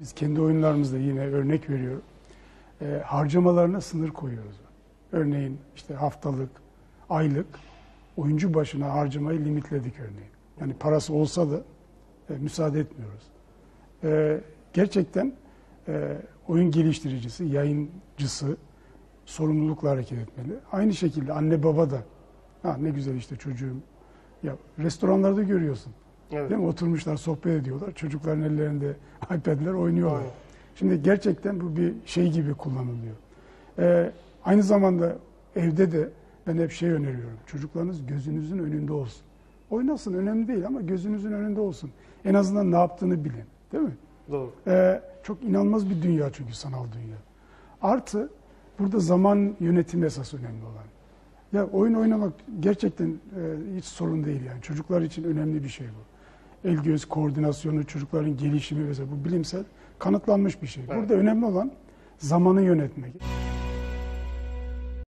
Biz kendi oyunlarımızda yine örnek veriyorum. E, harcamalarına sınır koyuyoruz. Örneğin işte haftalık, aylık oyuncu başına harcamayı limitledik örneğin. Yani parası olsa da e, müsaade etmiyoruz. E, gerçekten e, oyun geliştiricisi, yayıncısı sorumlulukla hareket etmeli. Aynı şekilde anne baba da ha, ne güzel işte çocuğum. Ya restoranlarda görüyorsun. Evet. Değil mi? Oturmuşlar, sohbet ediyorlar. Çocukların ellerinde iPad'ler oynuyorlar. Aynen. Şimdi gerçekten bu bir şey gibi kullanılıyor. Ee, aynı zamanda evde de ben hep şey öneriyorum. Çocuklarınız gözünüzün önünde olsun. Oynasın önemli değil ama gözünüzün önünde olsun. En azından ne yaptığını bilin. Değil mi? Doğru. Ee, çok inanılmaz bir dünya çünkü sanal dünya. Artı burada zaman yönetimi esas önemli olan. Ya oyun oynamak gerçekten e, hiç sorun değil yani. Çocuklar için önemli bir şey bu. El göz koordinasyonu, çocukların gelişimi vesaire bu bilimsel kanıtlanmış bir şey. Evet. Burada önemli olan zamanı yönetmek.